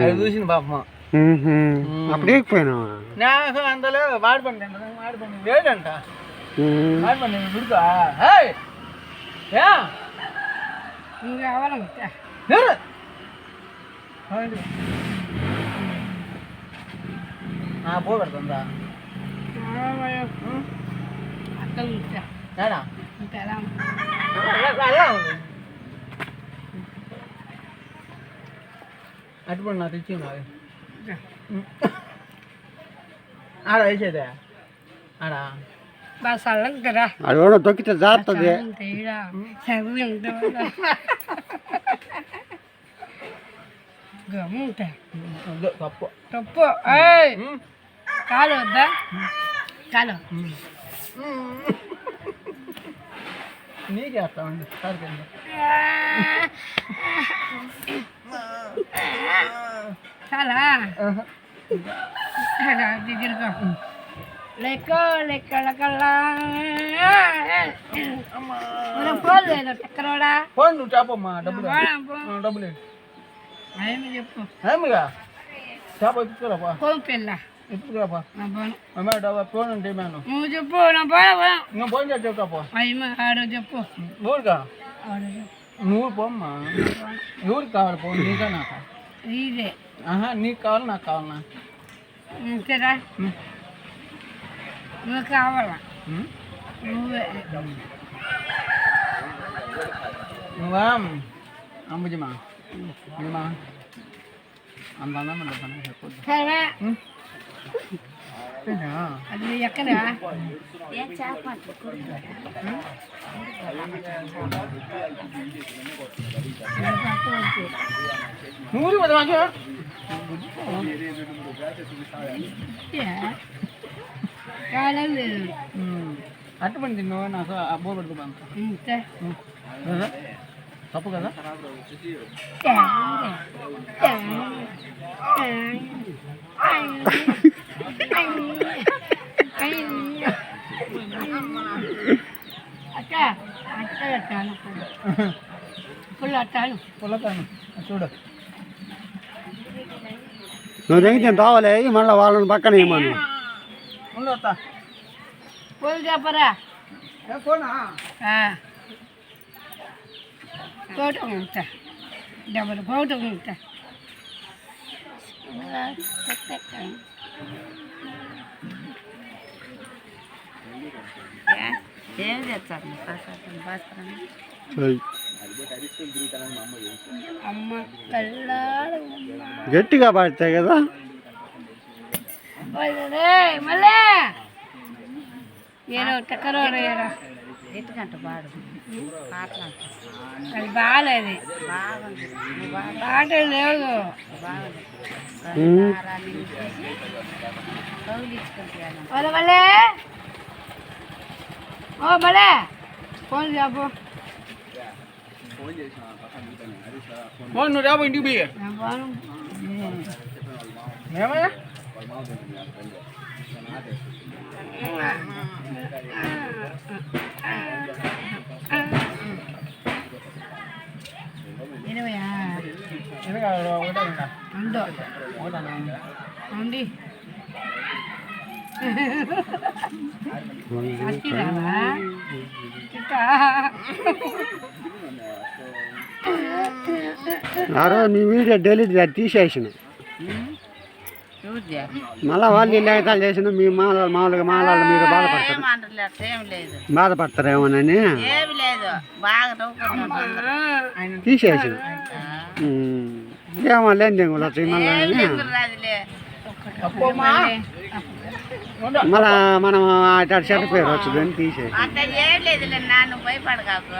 అది చూసింది పాపమ్మ అప్పుడు ఎక్కిపోయినావా నాకు అందులో వాడిపండి వాడిపండి వేడంట ఉమ్. వాడిపండి గుడుకా హేయ్ యా ఇంకా కావాలంటే నేరు అవునండి. ఆ పో పెడుతుందా అక్కడ ఉంటా ఏడా ఇంకా ఎలా అలా ఉంది అటుపడి నాకు ఇచ్చింది అది ఆడ వేసేదే ఆడ బాగా చల్లంటారా అది కూడా తొక్కితే జారుతుంది తేడా చదువు ఉంటుంది గమ్ముంటా ఇదో తప్పు తప్పు ఏయ్ కాలు వద్దా కాలు నీకేస్తామండి సరిపోయింది చాలా. లెక్క లెక్క లెక్కలా పోలేదు చక్కరోడా ఫోన్ నువ్వు చెప్పమ్మా డబ్బులు. డబ్బులు? ఏమి చెప్పు. ఏమిగా చేప ఎత్తుకురాపా? ఫోన్ పిల్ల. ఎత్తుకురాపా? డబ్బా ఫోన్ అంటే మేను నువ్వు చెప్పు నా పోను నువ్వు ఫోన్ చేసి చెప్తాపా. ఆడో చెప్పు. చెప్పు. నువ్వు పోమ్మా. ఎవరికి కావాలి ఫోన్ నీకా నాకా ఇదే. ఆహా నీకు కావాలి నాకు కావాలనా అంతేరా ఉమ్. నువ్వు కావాలా ఉమ్. నువ్వే నువ్వా అంబుజమా ఇదిమా అంత అందం డబ్బా చెప్పొద్దు సరే ఉమ్. తిన్నా? అది ఎక్కడ నువ్వు ఊరికి పోతే మాకు. అట్టుపండి తిన్నావు నాకు అబ్బో. కదా? తప్పు కదా నువ్వు తెగితే రావాలి మళ్ళీ వాళ్ళని పక్కన ఇవ్వమను. ఫుల్ చెప్పరా? ఫోటో ఉంటా డబల్ ఫోటో ఉంటా ఏం చేస్తాను గట్టిగా పడతాయి కదా? ఎట్టుకంట పాడు? అది బాగాలేదు. పాట లేదు ఓ మళ్ళీ. ఫోన్ చెప్పు ఫోన్ నువ్వు రేపు ఇంటికి పోయి నా ఫోన్ ఏమయ్యా ఇరవయా ఎందుకు ఒకటే ఇంకా ఉండు ఆ రోజు నీ వీడియో డెలీట్ తీసేసిన. మళ్ళీ వాళ్ళు లేఖలు చేసిన మీ మాల మామూలుగా మాలాలు మీరు బాధపడతారు. బాధపడతారేమోనని. ఏమి లేదు బాగా నవ్వుకుంటున్నాను తీసేసిన. ఏమో లేని మళ్ళీ మళ్ళా మనం అటు చెడ్డ పేరు నన్ను భయపడకాకు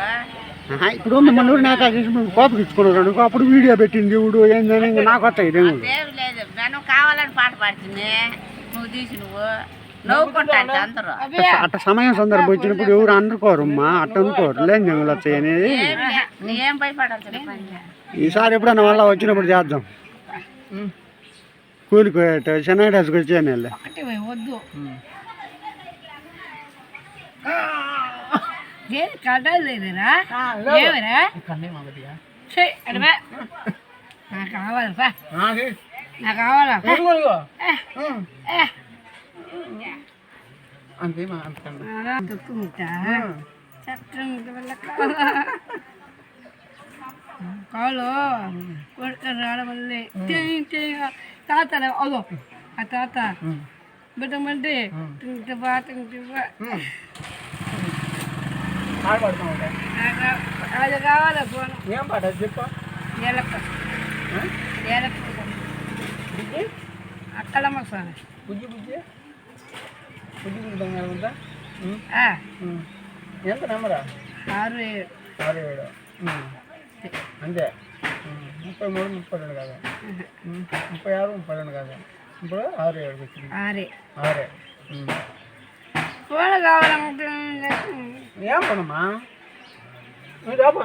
ఆహా, ఇప్పుడు నాకు కోపకిచ్చుకున్నాడు అప్పుడు వీడియో పెట్టింది ఇప్పుడు ఏందని నాకు వస్తాయి కావాలని పాట పాడుతుంది. నువ్వు తీసి నువ్వు. అట్ట సమయం సందర్భం వచ్చినప్పుడు ఎవరు అనుకోరు అమ్మా అట్ట అనుకోరు. లేని జంగులు అనేది. ఈసారి ఎప్పుడన్నా మళ్ళీ వచ్చినప్పుడు చేద్దాం. ఉమ్. కూలికి చెన్నై డ్రెస్కి వచ్చాను ఒకటి వద్దు. ఏది కట్టాలి లేదురా. ఏమరా అడవా నాకు కావాలి పా. ఆ, తీ. నాకు కావాలా. ఏ. ఏ. అంతే వల్ల కాలు కొడుకు రావడం తాత అదో ఆ తాత ఉమ్. బిడ్డమంటే తింటివా తింటివా ఉమ్. పాట పాడుతాం ఒకటే. అది కావాలా ఫోన్ ఏం పాట అది చెప్పు ఏలక్క ఆ? ఏలక్క బుజ్జి అక్కడమ్మ స్వామి బుజ్జి బుజ్జి బుజ్జి బుజ్జి బంగారం ఉందా ఉమ్. ఆ, ఉమ్. ఎంత నెంబరా ఆరు ఏడు ఆరు ఏడు ఉమ్. అంతే முப்பது மூணு முப்பது எடுக்காத முப்பது ஆறு முப்பது எடுக்காத முப்பது ஆறு எடுக்க ஆறு. ஆறு. ம். ஏன் பண்ணுமா அப்பா.